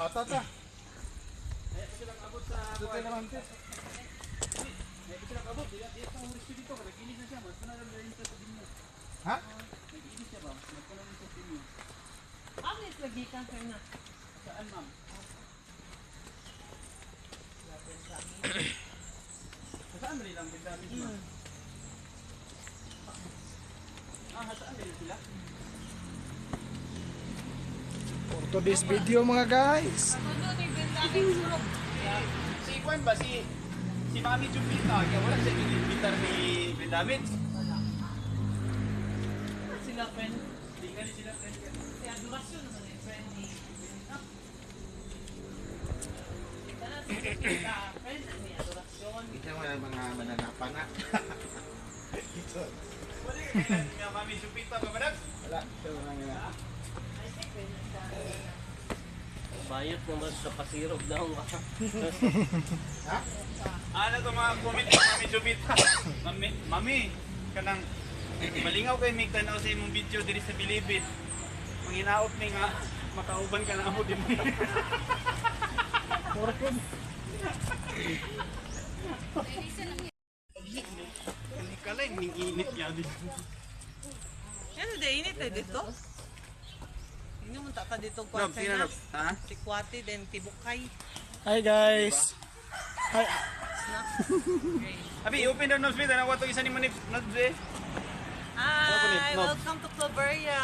sa... Ata ta. Eh, kasi lang abot sa... Dito naman sis. Eh, kasi lang abot. Di di sa huris ko dito. Nag-inis na siya. Mas na lang rin sa dinyo. Ha? Nag-inis siya ba? Mas na lang sa dinyo. Agnes lagi kang na. Saan ma'am? Saan rin ang bindamit ma'am? Ah, saan rin sila? For today's video mga guys. Si Juan ba? Si... Si Mami Jupita. Kaya wala siya ginibitar ni Bendamit. Sila friend. Hindi ka ni sila friend. Si Adorasyon naman yung friend ni. Friend ni Adorasyon. Ito mga mga mananapan na. Wala ka kailan niya Mami Jupita ba madag? Wala. Ito mga I think friend na siya. Bayot naman sa pasirog daw. Ha? Ano to mga comment ni Mami Jupita? Mami, Mami, kanang malingaw kay mig tanaw sa imong video diri sa Bilibid. Manginaot ni nga makauban ka na amo din. Hindi ka lang, ning init niya din. Ano de init na dito? Hindi mo taka dito kwatay sino na. Ha? Si Kwati then Tibukay. Hi guys. Hi. Abi, open the nose bit. Ano wato isa ni manip nose eh? Hi! Welcome to Claveria.